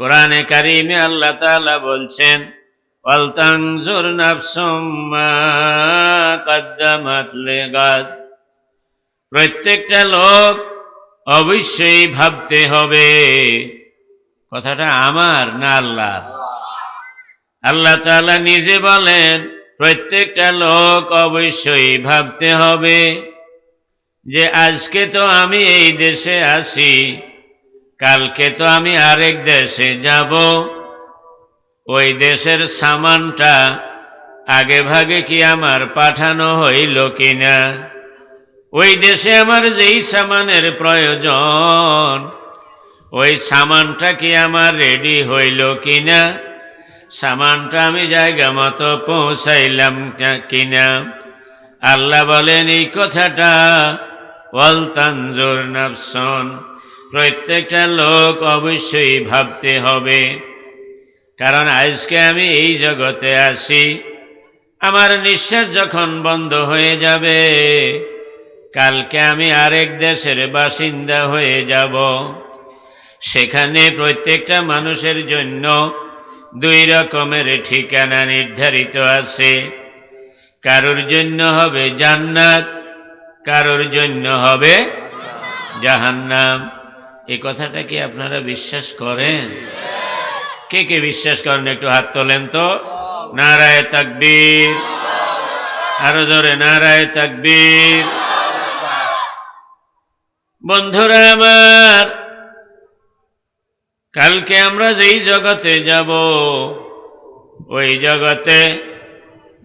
কোরআনে কারিমে আল্লাহ তাআলা বলছেন লিগাদ প্রত্যেকটা লোক অবশ্যই ভাবতে হবে, কথাটা আমার না আল্লাহ আল্লাহ তাআলা নিজে বলেন, প্রত্যেকটা লোক অবশ্যই ভাবতে হবে যে, আজকে তো আমি এই দেশে আসি কালকে তো আমি আরেক দেশে যাব। ওই দেশের সামানটা আগে ভাগে কি আমার পাঠানো হইল কিনা? ওই দেশে আমার যেই সামানের প্রয়োজন, ওই সামানটা কি আমার রেডি হইল কিনা? সামানটা আমি জায়গা মতো পৌঁছাইলাম কিনা? আল্লাহ বলেন, এই কথাটা ওয়াল তানজুর নাফসন। প্রত্যেকটা লোক অবশ্যই ভাবতে হবে, কারণ আজকে আমি এই জগতে আসি আমার নিঃশ্বাস যখন বন্ধ হয়ে যাবে, কালকে আমি আরেক দেশের বাসিন্দা হয়ে যাব। সেখানে প্রত্যেকটা মানুষের জন্য দুই রকমের ঠিকানা নির্ধারিত আছে। কারোর জন্য হবে জান্নাত, কারোর জন্য হবে জাহান্নাম। এই কথাটা কি আপনারা বিশ্বাস করেন? কে কে বিশ্বাস করেন? একটু হাত তোলেন তো। নারায় তাকবীর। আরও জোরে, নারায় তাকবীর। বন্ধুরা আমার, কালকে আমরা যেই জগতে যাব, ওই জগতে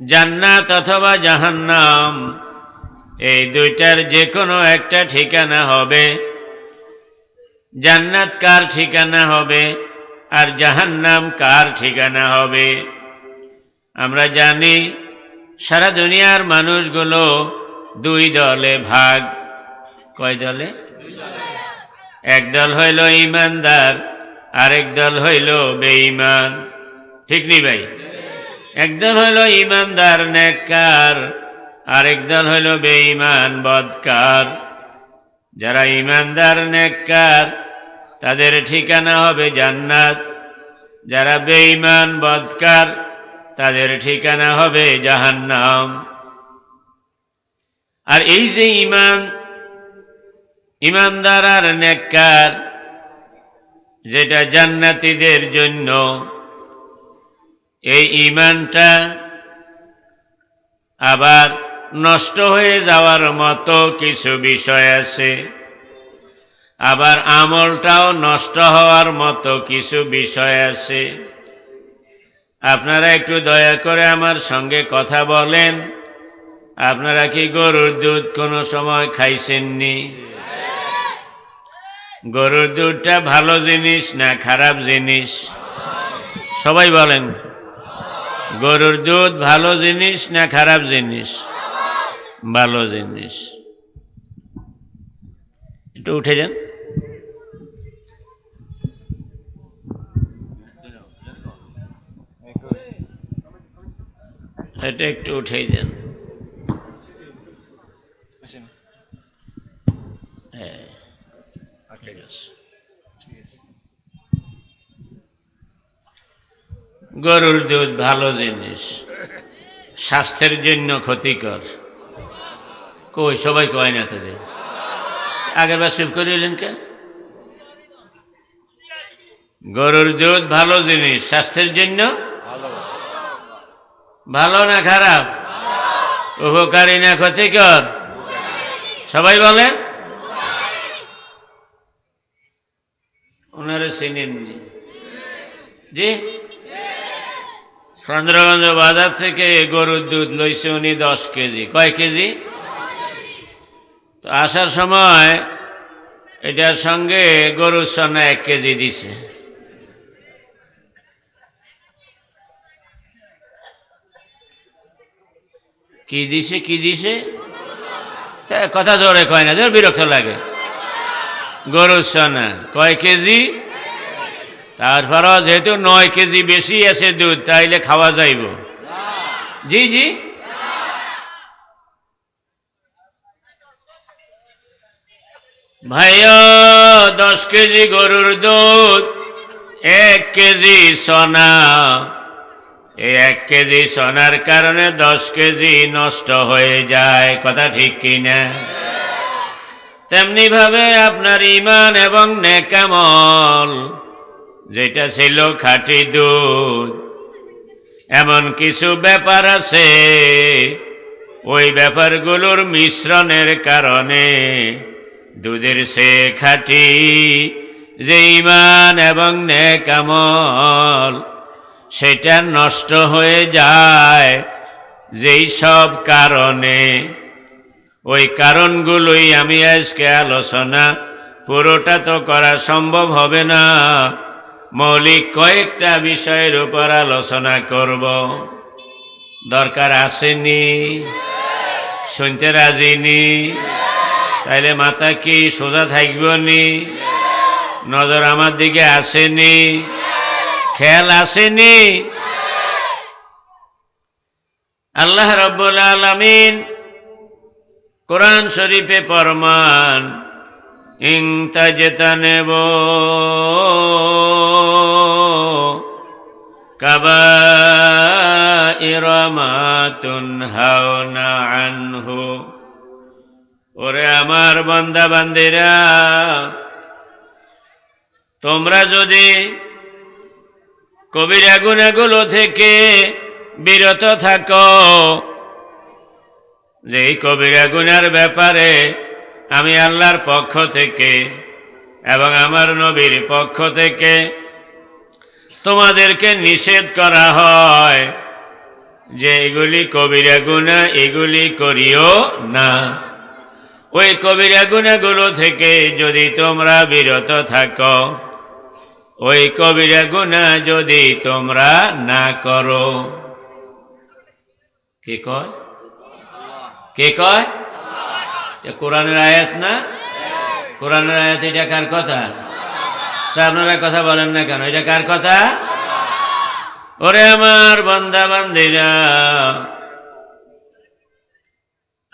জান্নাত অথবা জাহান্নাম, এই দুইটার যে কোনো একটা ঠিকানা হবে। জান্নাত কার ঠিকানা হবে? আর জাহান্নাম কার ঠিকানা হবে? আমরা জানি সারা দুনিয়ার মানুষগুলো দুই দলে ভাগ। কয় দলে? এক দল হইল ইমানদার, আরেক দল হইল বেঈমান। ঠিক নি ভাই? একদল হইল ইমানদার, নেককার, আরেক দল হইল বেঈমান, বদকার। যারা ইমানদার, নেককার তাদের ঠিকানা হবে জান্নাত। যারা বেঈমান, বদকার, তাদের ঠিকানা হবে জাহান্নাম। আর এই যে ইমান ইমানদার আর নেককার, যেটা জান্নাতীদের জন্য, এই ইমানটা আবার নষ্ট হয়ে যাওয়ার মতো কিছু বিষয় আছে। আবার আমলটাও নষ্ট হওয়ার মতো কিছু বিষয় আছে। আপনারা একটু দয়া করে আমার সঙ্গে কথা বলেন। আপনারা কি গরুর দুধ কোনো সময় খাইছেননি? গরুর দুধটা ভালো জিনিস না খারাপ জিনিস? সবাই বলেন। গরুর দুধ ভালো জিনিস না খারাপ জিনিস? ভালো জিনিস। একটু উঠে যান। এটা একটু উঠেই যান হ্যাঁ। ঠিক আছে। গরুর দুধ ভালো জিনিস। স্বাস্থ্যের জন্য ক্ষতিকর। কই সবাই কয় না তাদের? আগের বার শিব করিলেন কে? গরুর দুধ ভালো জিনিস স্বাস্থ্যের জন্য ভালো না খারাপ? উপকারী না ক্ষতিকর? সবাই বলেন। ওনারা চিনেননি। জি? চন্দ্রগঞ্জ বাজার থেকে গরুর দুধ লইছে উনি দশ কেজি। কয় কেজি? তো আসার সময় এটার সঙ্গে গরুর সন্না এক কেজি দিছে। কি দিছে কি দিছে? কথা জোরে কয় না, জোর বিরক্ত লাগে। গরুর সনা কয় কেজি? তারপরও যেহেতু নয় কেজি বেশি আছে দুধ, তাইলে খাওয়া যাইব। জি জি। ভাইয়া, দশ কেজি গরুর দুধ, এক কেজি সোনা এই এক কেজি সোনার কারণে দশ কেজি নষ্ট হয়ে যায়, কথা ঠিক কিনা? তেমনি ভাবে আপনার ইমান এবং নেকামল যেটা ছিল খাঁটি দুধ, এমন কিছু ব্যাপার আছে, ওই ব্যাপারগুলোর মিশ্রণের কারণে দুধের সে খাঁটি যে ইমান এবং নেকামল সেটা নষ্ট হয়ে যায়। যেই সব কারণে, ওই কারণগুলোই আমি আজকে আলোচনা, পুরোটা তো করা সম্ভব হবে না। মৌলিক কয়েকটা বিষয়ের উপর আলোচনা করব। দরকার আসেনি? শুনতে রাজিনি? তাইলে মাথা কি সোজা থাকব নি? নজর আমার দিকে আসেনি? খেয়াল আসেনি? আল্লাহ রব্বুল আলমিন কোরআন শরীফে পরমান ইং তাজতানেব কাবাইর মা তুনহাওনা আনহু। ওরে আমার বান্দা বান্দিরা তোমরা যদি কবিরা গুণাগুলো থেকে বিরত থাকো। যে কবিরা গুনার ব্যাপারে আমি আল্লাহর পক্ষ থেকে এবং আমার নবীর পক্ষ থেকে তোমাদেরকে নিষেধ করা হয় যে এগুলি কবিরা গুণা এগুলি করিও না। ওই কবিরা গুণাগুলো থেকে যদি তোমরা বিরত থাকো ওই কবিরা গুণা যদি তোমরা না করো। কে কয়? কে কয়? কোরআনের আয়াত না? কোরআনের আয়াত এটা কার কথা? তা আপনারা কথা বলেন না কেন? এটা কার কথা? ওরে আমার বান্দা বান্দিরা,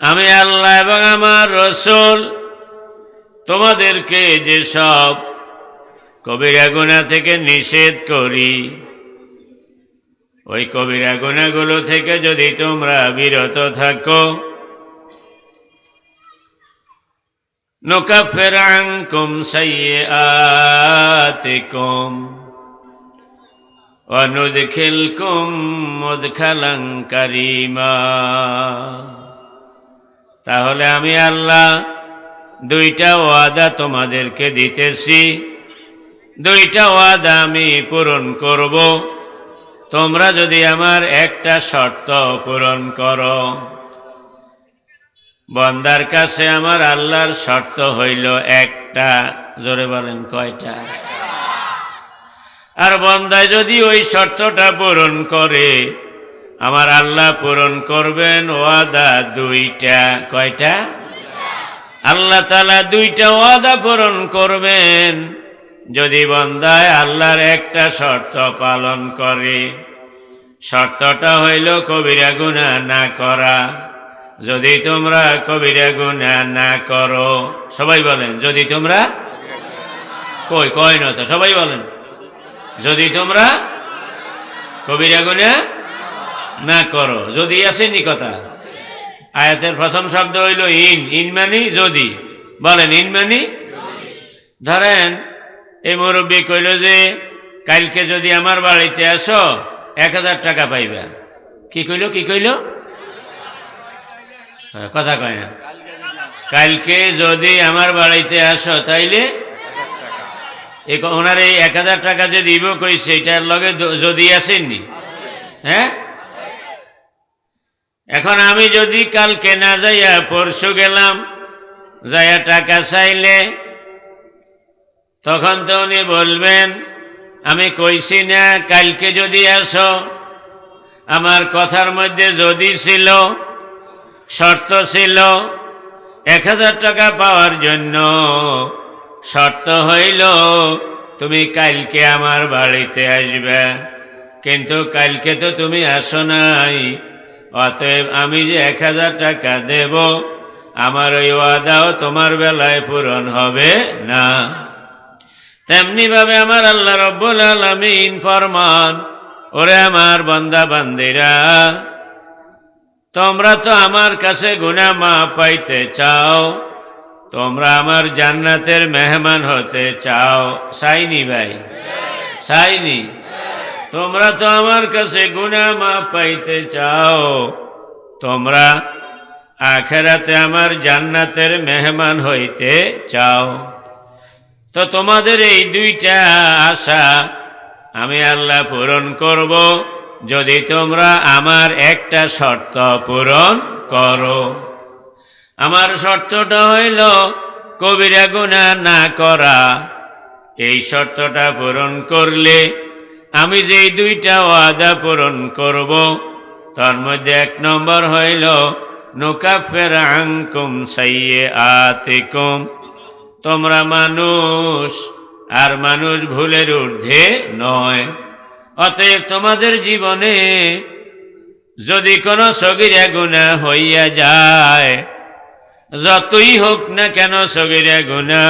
আমি আল্লাহ এবং আমার রসুল, তোমাদেরকে যেসব কবিরা গুণা থেকে নিষেধ করি। ওই কবিরা গুণাগুলো থেকে যদি তোমরা বিরত থাকো নৌকা ফেরাং নুকাফেরাঙ্কুম সাইয়াতিকুম অনুদখিলকুম মুদখালাং কারিমা। তাহলে আমি আল্লাহ দুইটা ওয়াদা তোমাদেরকে দিতেছি। দুইটা ওয়াদা আমি পূরণ করব। তোমরা যদি আমার একটা শর্ত পূরণ করো। বন্দার কাছে আমার আল্লাহর শর্ত হইল একটা। জোরে বলেন, কয়টা? আর বন্দায় যদি ওই শর্তটা পূরণ করে, আমার আল্লাহ পূরণ করবেন ওয়াদা দুইটা। কয়টা? আল্লাহ তালা দুইটা ওয়াদা পূরণ করবেন। যদি বন্দায় আল্লাহর একটা শর্ত পালন করে, শর্তটা হইল কবিরা গুণা না করা। যদি তোমরা কবিরা গুণা না করো, সবাই বলেন, যদি তোমরা কই, কয় না তো, সবাই বলেন। যদি তোমরা কবিরা গুণা না করো, যদি আসেনি কথা। আয়াতের প্রথম শব্দ হইল ইন ইন মানি যদি। বলেন, ইন মানি? ধরেন এই মুরব্বী কইল যে কালকে যদি আমার বাড়িতে আসো এক হাজার টাকা পাইবা। কি কইল কি কইল? হ্যাঁ, কথা কয় না। কালকে যদি আমার বাড়িতে আসো তাইলে ওনার এই এক হাজার টাকা যে দিব কইছে এটার লগে যদি আসেননি? হ্যাঁ? এখন আমি যদি কালকে না যাইয়া পরশু গেলাম যাইয়া টাকা চাইলে তখন তো উনি বলবেন, আমি কইছি, না, কালকে যদি আসো। আমার কথার মধ্যে যদি ছিল, শর্ত ছিল, এক হাজার টাকা পাওয়ার জন্য। শর্ত হইল, তুমি কালকে আমার বাড়িতে আসবে। কিন্তু কালকে তো তুমি আসো নাই। অতএব আমি যে এক হাজার টাকা দেব, আমার ওই ওয়াদাও তোমার বেলায় পূরণ হবে না। তেমনি ভাবে আমার আল্লাহ রব্বুল আলমিন ফরমান, ওরে আমার বন্দা বান্দিরা, তোমরা তো আমার কাছে গুনা মা পাইতে চাও, তোমরা আমার জান্নাতের মেহমান হতে চাও। সাইনি ভাই? সাইনি? তোমরা তো আমার কাছে গুনা মা পাইতে চাও। তোমরা আখেরাতে আমার জান্নাতের মেহমান হইতে চাও। তো তোমাদের এই দুইটা আশা আমি আল্লাহ পূরণ করব। যদি তোমরা আমার একটা শর্ত পূরণ করো। আমার শর্তটা হইল কবিরা গুণা না করা। এই শর্তটা পূরণ করলে আমি যেই দুইটা ওয়াদা পূরণ করব, তার মধ্যে এক নম্বর হইল, নুকাফের আংকুম সাইয়ে আতিকুম তোমরা মানুষ, আর মানুষ ভুলের ঊর্ধ্বে নয়। অতএব তোমাদের জীবনে যদি কোনো সগিরা গুণা হইয়া যায়, যতই হোক না কেন সগিরা গুণা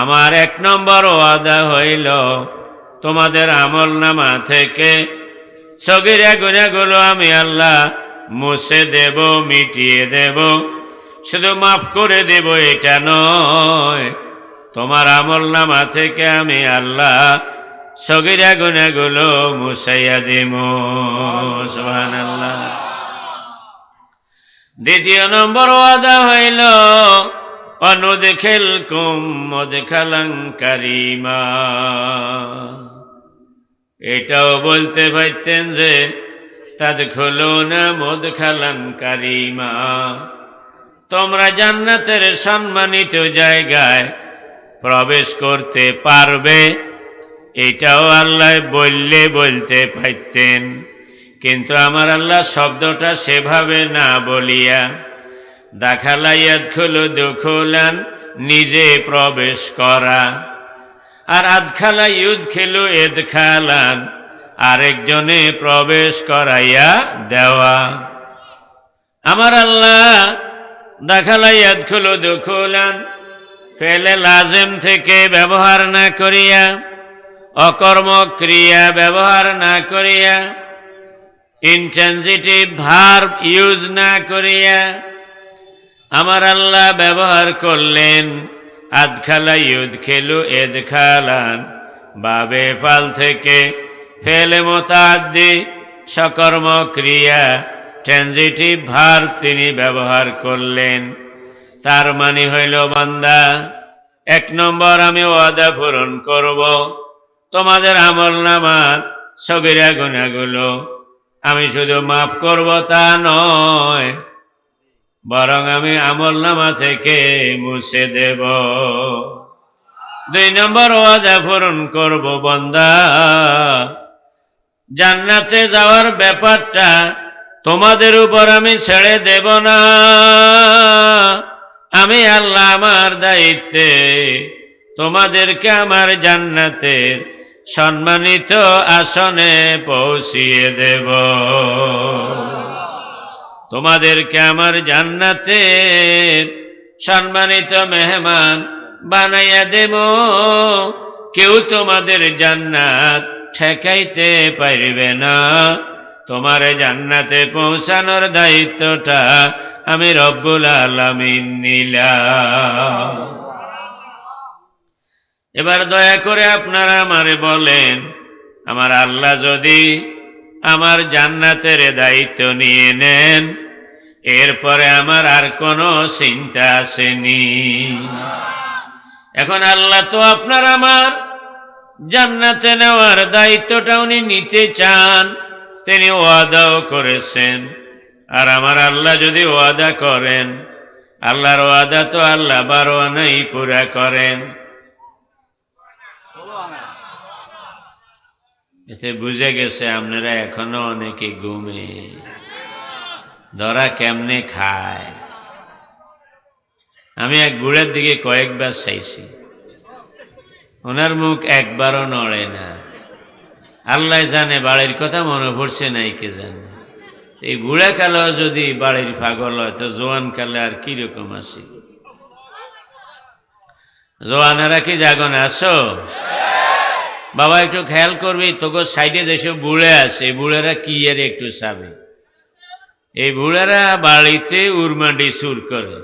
আমার এক নম্বর ওয়াদা হইল, তোমাদের আমল নামা থেকে সগিরা গুণাগুলো আমি আল্লাহ মুছে দেব, মিটিয়ে দেব। শুধু মাফ করে দেব এটা নয়। তোমার আমল নামা থেকে আমি আল্লাহ সগিরা গুণাগুলো মুসাইয়া দেব। সোহান আল্লাহ দ্বিতীয় নম্বর ওয়াদা হইল, অনুদেখেল কুম মদেখালঙ্কারিমা এটাও বলতে পারতেন যে তাদ খোলো না মদ খালাঙ্কারিমা তোমরা জান্নাতের সম্মানিত জায়গায় প্রবেশ করতে পারবে। এটাও আল্লাহ বললে বলতে পারতেন। কিন্তু আমার আল্লাহ শব্দটা সেভাবে না বলিয়া দেখালাইয়াদ খুলো দুখুলান, নিজে প্রবেশ করা। আর আধখালা ইউদ খেলো এদ খালান আরেকজনে প্রবেশ করাইয়া দেওয়া। আমার আল্লাহ দেখালাইয়াদ খুলো দুখুলান ফেলে লাজেম থেকে ব্যবহার না করিয়া, অকর্ম ক্রিয়া ব্যবহার না করিয়া ইনটেনসিটিভ ভার্ব ইউজ না করিয়া আমার আল্লাহ ব্যবহার করলেন। আদখালা ইউদ খেলু এদ খালান বাবে পাল থেকে ফেলে মোতাদ্দি, সকর্ম ক্রিয়া ট্রানজিটিভ ভার্ব তিনি ব্যবহার করলেন। তার মানে হইল, বান্দা, এক নম্বর আমি ওয়াদা পূরণ করব। তোমাদের আমল নামার সগিরা গুণাগুলো আমি শুধু মাফ করব, তা নয়, বরং আমি আমল নামা থেকে মুছে দেব। দুই নম্বর ওয়াদা পূরণ করব, বন্দা, জান্নাতে যাওয়ার ব্যাপারটা তোমাদের উপর আমি ছেড়ে দেব না। আমি আল্লাহ আমার দায়িত্বে। তোমাদেরকে আমার জান্নাতের সম্মানিত আসনে পৌঁছিয়ে দেব। তোমাদেরকে আমার জান্নাতের সম্মানিত মেহমান বানাইয়া দেব। কেউ তোমাদের জান্নাত ঠেকাইতে পারবে না। তোমার জান্নাতে পৌঁছানোর দায়িত্বটা আমি রব্বুল আলমিন নিলাম। এবার দয়া করে আপনারা আমারে বলেন, আমার আল্লাহ যদি আমার জান্নাতের দায়িত্ব নিয়ে নেন, এরপরে আমার আর কোনো চিন্তা আসেনি। এখন আল্লাহ তো আপনার আমার জান্নাতে নেওয়ার দায়িত্বটা উনি নিতে চান। তিনি ওয়াদাও করেছেন। আর আমার আল্লাহ যদি ওয়াদা করেন, আল্লাহর ওয়াদা তো আল্লাহ বারো নাই পুরা করেন। এতে বুঝে গেছে আপনারা এখনও অনেকে ঘুমে। ধরা কেমনে খায়? আমি এক বুড়ের দিকে কয়েকবার চাইছি। ওনার মুখ একবারও নড়ে না। আল্লাহ জানে বাড়ির কথা, মনে পড়ছে নাই কে জানে। এই বুড়া কালো যদি বাড়ির পাগল হয়, তো জোয়ান কালে আর কীরকম আছে? জোয়ানেরা কি জাগন আসো বাবা, একটু খেয়াল করবি তোকে সাইডে যেসব বুড়ে আছে, এই বুড়েরা কি এর একটু চাবে? এই বুড়েরা বাড়িতে উরমান্ডি সুর করে।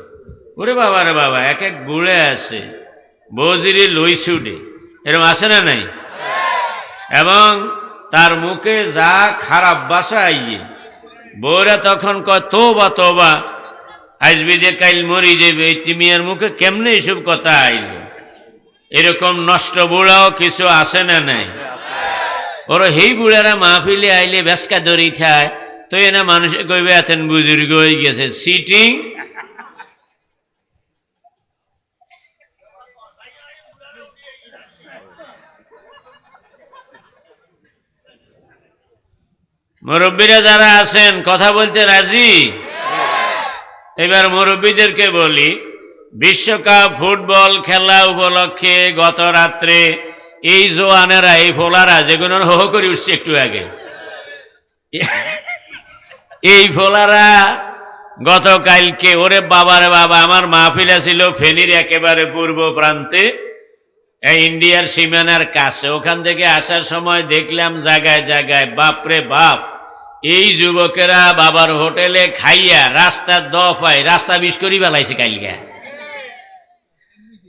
ওরে বাবা রে বাবা, এক এক বুড়ে আছে, বজিরি লই সুডে এরকম আছে না নাই? এবং তার মুখে যা খারাপ বাসা আইয়ে। বউরা তখন কয়, তোবা তোবা। আজবি যে কাইল মরি যাবে এই তিমিয়ার মুখে কেমনে এসব কথা আইল? এরকম নষ্ট বুড়াও কিছু আসে না নাই। ওর, হেই বুড়ারা, মাহফিলে আইলে বেসকা দড়ি ঠায় তো এনা মানুষে কইবে, এতেন বুজুর্গ হয়ে গেছে। সিটিং মুরব্বীরা যারা আছেন, কথা বলতে রাজি? এবার মুরব্বীদেরকে বলি, বিশ্বকাপ ফুটবল খেলা উপলক্ষে গত রাত্রে এই জোয়ানেরা, এই ফোলারা যেগুলো হো করে উঠছে একটু আগে। এই ফোলারা গতকালকে, ওরে বাবারে বাবা, আমার মাহফিলা ছিল ফেনীর একেবারে পূর্ব প্রান্তে ইন্ডিয়ার সীমানার কাছে। ওখান থেকে আসার সময় দেখলাম জায়গায় জায়গায়, বাপরে বাপ এই যুবকেরা বাবার হোটেলে খাইয়া রাস্তার দফায়, রাস্তা বিষ করি বেলাইছে কালকে।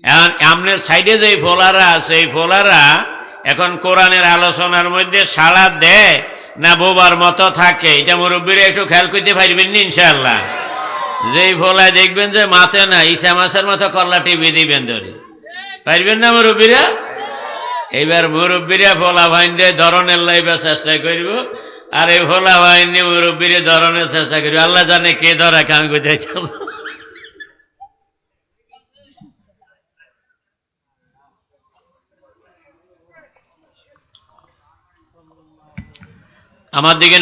এখন আমনের সাইডে যে ফোলারা আছে, এই ফোলারা এখন কোরআনের আলোচনার মধ্যে সাড়া দেয় না বোবার মতো থাকে। এটা মুরব্বীরা একটু খেয়াল করতে পারবেন না ইনশাল্লাহ যেই ফোলায় দেখবেন যে মাথে না ইসা মাসের মতো কল্লা টিভি দিবেন ধরে। পারবেন না মুরব্বীরা? এইবার মুরব্বীরা ফোলা ভাইন্ডে ধরনের লাইবার চেষ্টা করব। আর ভোলা ভাই মুরব্বীরে ধরনের চেষ্টা করি। আল্লাহ জানে কে ধরা কোথায় করতে আমার দিকে